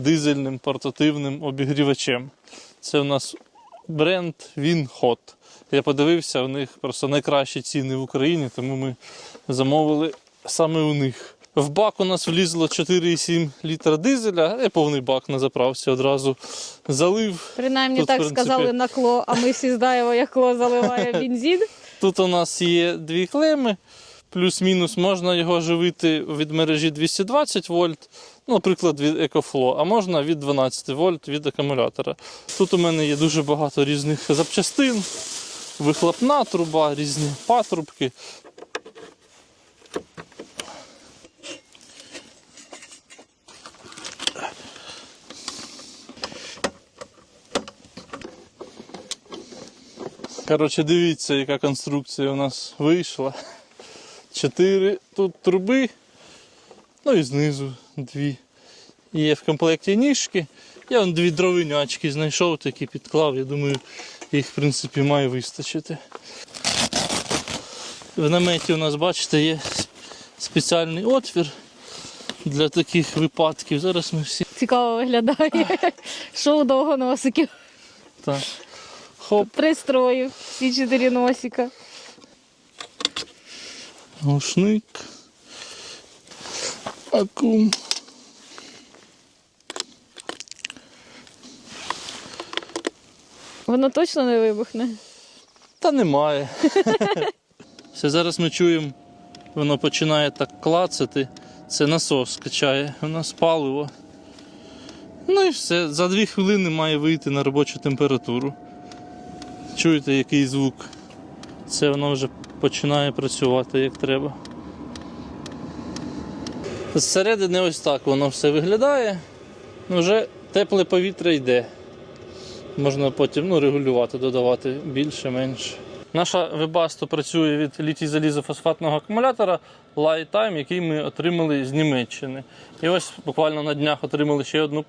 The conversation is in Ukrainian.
дизельним портативним обігрівачем. Це у нас бренд Winhot. Я подивився, у них просто найкращі ціни в Україні, тому ми замовили саме у них. В бак у нас влізло 4,7 літра дизеля, я повний бак на заправці одразу залив. Принаймні Тут, так принципі- сказали на кло, а ми всі знаємо, як кло заливає бензин. Тут у нас є дві клеми, плюс-мінус можна його живити від мережі 220 вольт, ну, наприклад, від EcoFlow, а можна від 12 вольт від акумулятора. Тут у мене є дуже багато різних запчастин, вихлопна труба, різні патрубки. Коротше, дивіться, яка конструкція у нас вийшла. Чотири тут труби, ну і знизу дві. Є в комплекті ніжки. Я вон дві дровинячки знайшов, такі підклав. Я думаю, їх в принципі має вистачити. В наметі у нас, бачите, є спеціальний отвір для таких випадків. Зараз ми всі Цікаво виглядає. Шоу довгоносиків. так. Хоп, Пристроїв, всі чотири носика. Глушник. Акум. Воно точно не вибухне. Та немає. Все, зараз ми чуємо, воно починає так клацати. Це насос качає, у нас паливо. Ну і все, за дві хвилини має вийти на робочу температуру. Чуєте, який звук? Це воно вже починає працювати як треба. Зсередини ось так воно все виглядає. Вже тепле повітря йде. Можна потім ну, регулювати, додавати більше, менше. Наша вебасто працює від літій залізофосфатного акумулятора Lifetime, який ми отримали з Німеччини. І ось буквально на днях отримали ще одну